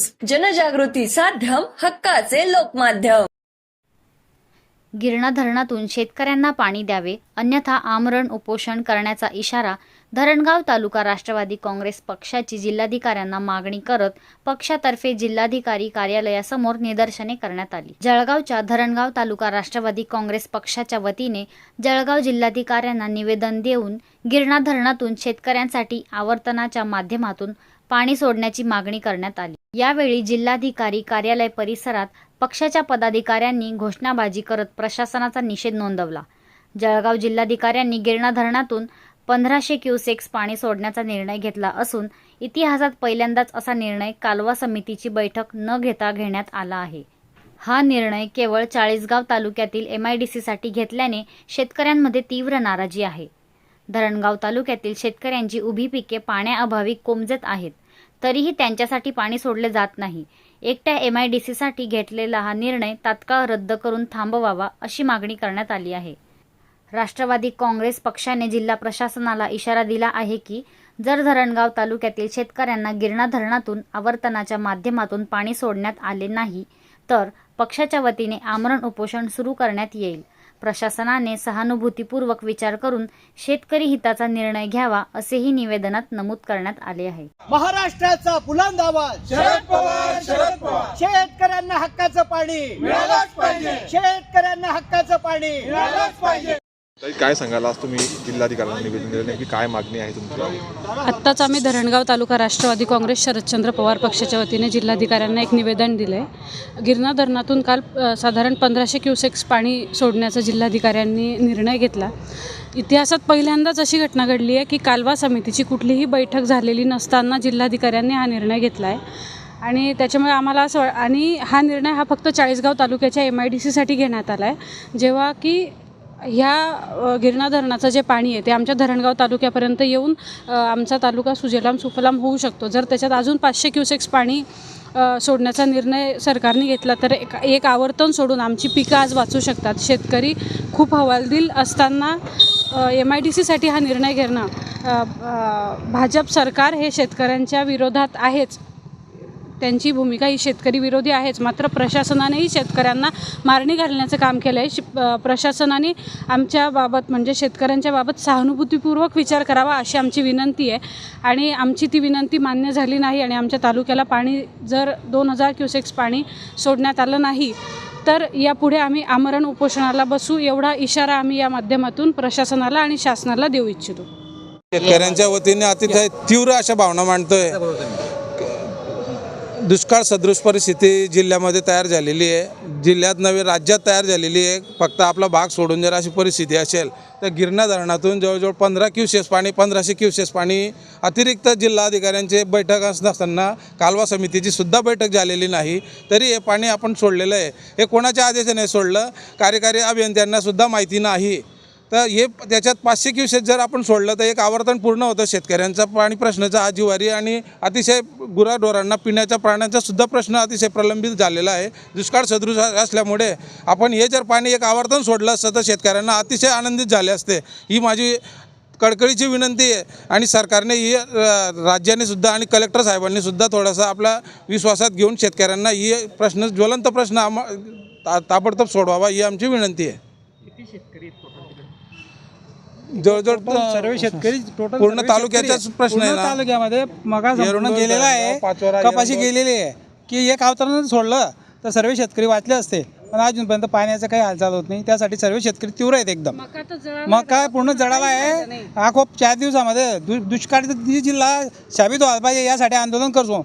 News जनजागृती साध्यम हक्काचे लोकमाध्यम. गिरणा धरणातून शेतकऱ्यांना पाणी द्यावे अन्यथा आमरण उपोषण करण्याचा इशारा धरणगाव तालुका राष्ट्रवादी काँग्रेस पक्षाची जिल्हाधिकाऱ्यांना मागणी करत पक्षातर्फे जिल्हाधिकारी कार्यालयासमोर निदर्शने करण्यात आली. जळगावच्या धरणगाव तालुका राष्ट्रवादी काँग्रेस पक्षाच्या वतीने जळगाव जिल्हाधिकाऱ्यांना निवेदन देऊन गिरणा धरणातून शेतकऱ्यांसाठी आवर्तनाच्या माध्यमातून पाणी सोडण्याची मागणी करण्यात आली. यावेळी जिल्हाधिकारी कार्यालय परिसरात पक्षाच्या पदाधिकाऱ्यांनी घोषणाबाजी करत प्रशासनाचा निषेध नोंदवला. जळगाव जिल्हाधिकाऱ्यांनी गिरणा धरणातून पंधराशे क्युसेक्स पाणी सोडण्याचा निर्णय घेतला असून इतिहासात पहिल्यांदाच असा निर्णय कालवा समितीची बैठक न घेता घेण्यात आला आहे. हा निर्णय केवळ चाळीसगाव तालुक्यातील एमआयडीसीसाठी घेतल्याने शेतकऱ्यांमध्ये तीव्र नाराजी आहे. धरणगाव तालुक्यातील शेतकऱ्यांची उभी पिके पाण्याअभावी कोमजत आहेत तरीही त्यांच्यासाठी पाणी सोडले जात नाही. एकट्या एम आय डी सीसाठी घेतलेला हा निर्णय तात्काळ रद्द करून थांबवावा अशी मागणी करण्यात आली आहे. राष्ट्रवादी काँग्रेस पक्षाने जिल्हा प्रशासनाला इशारा दिला आहे की जर धरणगाव तालुक्यातील शेतकऱ्यांना गिरणा धरणातून आवर्तनाच्या माध्यमातून पाणी सोडण्यात आले नाही तर पक्षाच्या वतीने आमरण उपोषण सुरू करण्यात येईल. प्रशासनाने सहानुभूतीपूर्वक विचार करून शेतकरी हिताचा निर्णय घ्यावा असेही निवेदनात नमूद करण्यात आले आहे. महाराष्ट्राचा बुलंद आवाज. शरद पवार शरद पवार. शेतकऱ्यांना हक्काचं पाणी. मिळालंच पाहिजे. शेतकऱ्यांना हक्काचं पाणी. मिळालंच पाहिजे. काय सांगाल? आज तुम्ही जिल्हाधिकाऱ्यांना निवेदन दिलं नेमकी काय मागणी आहे तुमची? आत्ताच आम्ही धरणगाव तालुका राष्ट्रवादी काँग्रेस शरदचंद्र पवार पक्षाच्या वतीने जिल्हाधिकाऱ्यांना एक निवेदन दिलं आहे गिरणा धरणातून काल साधारण पंधराशे क्युसेक्स पाणी सोडण्याचा जिल्हाधिकाऱ्यांनी निर्णय घेतला. इतिहासात पहिल्यांदाच अशी घटना घडली आहे की कालवा समितीची कुठलीही बैठक झालेली नसताना जिल्हाधिकाऱ्यांनी हा निर्णय घेतला आहे आणि त्याच्यामुळे आम्हाला असं आणि हा निर्णय हा फक्त चाळीसगाव तालुक्याच्या एम आय डी सीसाठी घेण्यात आला आहे जेव्हा की ह्या गिरणा धरणाचं जे पाणी आहे ते आमच्या धरणगाव तालुक्यापर्यंत येऊन आमचा तालुका सुजलाम सुफलाम होऊ शकतो. जर त्याच्यात अजून पाचशे क्युसेक्स पाणी सोडण्याचा निर्णय सरकारने घेतला तर एक एक आवर्तन सोडून आमची पिकं आज वाचू शकतात. शेतकरी खूप हवालदिल असताना एम आय डी सीसाठी हा निर्णय घेणं भाजप सरकार हे शेतकऱ्यांच्या विरोधात आहेच. त्यांची भूमिका ही शेतकरी विरोधी आहेच. मात्र प्रशासनानेही शेतकऱ्यांना मारणी घालण्याचं काम केलं आहे प्रशासनाने आमच्या बाबत म्हणजे शेतकऱ्यांच्या बाबत सहानुभूतीपूर्वक विचार करावा अशी आमची विनंती आहे. आणि आमची ती विनंती मान्य झाली नाही आणि आमच्या तालुक्याला पाणी जर दोन हजार क्युसेक्स पाणी सोडण्यात आलं नाही तर यापुढे आम्ही आमरण उपोषणाला बसू एवढा इशारा आम्ही या माध्यमातून प्रशासनाला आणि शासनाला देऊ इच्छितो. शेतकऱ्यांच्या वतीने अतिशय तीव्र अशा भावना मांडतोय. दुष्काळ सदृश परिस्थिती जिल्ह्यामध्ये तयार झालेली आहे. जिल्ह्यात नवे राज्यात तयार झालेली आहे. फक्त आपला भाग सोडून जर अशी परिस्थिती असेल तर गिरणा धरणातून जवळजवळ पंधरा क्युसेस पाणी पंधराशे क्युसेस पाणी अतिरिक्त जिल्हाधिकाऱ्यांचे बैठक असताना कालवा समितीची सुद्धा बैठक झालेली नाही. तरी हे पाणी आपण सोडलेलं आहे. हे कोणाच्या आदेशाने सोडलं? कार्यकारी अभियंत्यांनासुद्धा माहिती नाही. तर हे त्याच्यात पाचशे क्युसेक जर आपण सोडलं तर एक आवर्तन पूर्ण होतं शेतकऱ्यांचा. पाणी प्रश्नाचा हा जिवारी आणि अतिशय गुराढोरांना पिण्याच्या प्राण्यांचा सुद्धा प्रश्न अतिशय प्रलंबित झालेला आहे. दुष्काळ सदृश असल्यामुळे आपण हे जर पाणी एक आवर्तन सोडलं असतं तर शेतकऱ्यांना अतिशय आनंदित झाले असते. ही माझी कळकळीची विनंती आहे. आणि सरकारने ही राज्याने सुद्धा आणि कलेक्टर साहेबांनी सुद्धा थोडासा आपला विश्वासात घेऊन शेतकऱ्यांना ही प्रश्न ज्वलंत प्रश्न आम ता ताबडतोब सोडवावा ही आमची विनंती आहे. जवळजवळ सर्व शेतकरी टोटल पूर्ण तालुक्याचाच प्रश्न आहे ना? तालुक्यामध्ये मगा गेलेला आहे. कपाशी. गेलेली आहे. की एक अवतरण सोडलं तर सर्व शेतकरी वाचले असते. पण अजूनपर्यंत पाण्याचं काही हालचाल होत नाही. त्यासाठी सर्व शेतकरी तीव्र आहेत एकदम. मग काय पूर्ण जळाला आहे. हा खूप चार दिवसामध्ये दु दुष्काळी जिल्हा साबित व्हायला पाहिजे यासाठी आंदोलन करतो.